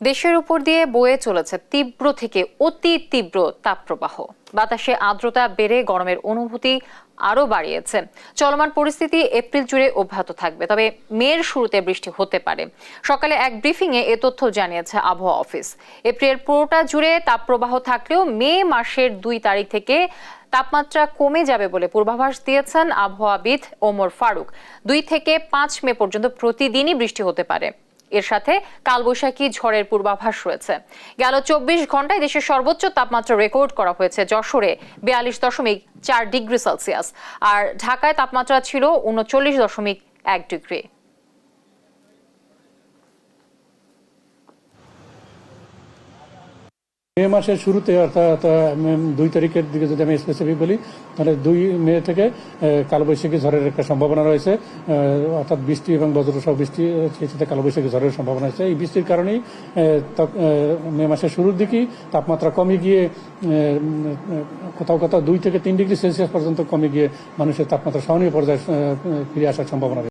দেশের উপর দিয়ে বয়ে চলেছে তীব্র থেকে অতি তীব্র তাপপ্রবাহ। বাতাসে আর্দ্রতা বেড়ে গরমের অনুভূতি আরও বাড়িয়েছে। চলমান পরিস্থিতি এপ্রিল জুড়ে অব্যাহত থাকবে, তবে মের শুরুতে বৃষ্টি হতে পারে। সকালে এক ব্রিফিংয়ে এ তথ্য জানিয়েছে আবহাওয়া অফিস। এপ্রিল পুরোটা জুড়ে তাপপ্রবাহ থাকলেও মে মাসের দুই তারিখ থেকে তাপমাত্রা কমে যাবে বলে পূর্বাভাস দিয়েছেন আবহাওয়াবিদ ওমর ফারুক। দুই থেকে পাঁচ মে পর্যন্ত প্রতিদিনই বৃষ্টি হতে পারে। এর সাথে কালবৈশাখী ঝড়ের পূর্বাভাস রয়েছে। গেল চব্বিশ ঘন্টায় দেশের সর্বোচ্চ তাপমাত্রা রেকর্ড করা হয়েছে যশোরে বিয়াল্লিশ দশমিক চার ডিগ্রি সেলসিয়াস। আর ঢাকায় তাপমাত্রা ছিল উনচল্লিশ দশমিক এক ডিগ্রি। মে মাসের শুরুতে, অর্থাৎ দুই তারিখের দিকে যদি আমি স্পেসিফিক বলি, তাহলে দুই মে থেকে কালবৈশাখী ঝড়ের একটা সম্ভাবনা রয়েছে। অর্থাৎ বৃষ্টি এবং বজ্রসহ বৃষ্টি, সেই সাথে কালবৈশাখী ঝড়ের সম্ভাবনা আছে এই বৃষ্টির কারণেই মে মাসের শুরুর দিকেই তাপমাত্রা কমে গিয়ে কোথাও কোথাও দুই থেকে তিন ডিগ্রি সেলসিয়াস পর্যন্ত কমে গিয়ে মানুষের তাপমাত্রা সহনীয় পর্যায়ে ফিরে আসার সম্ভাবনা রয়েছে।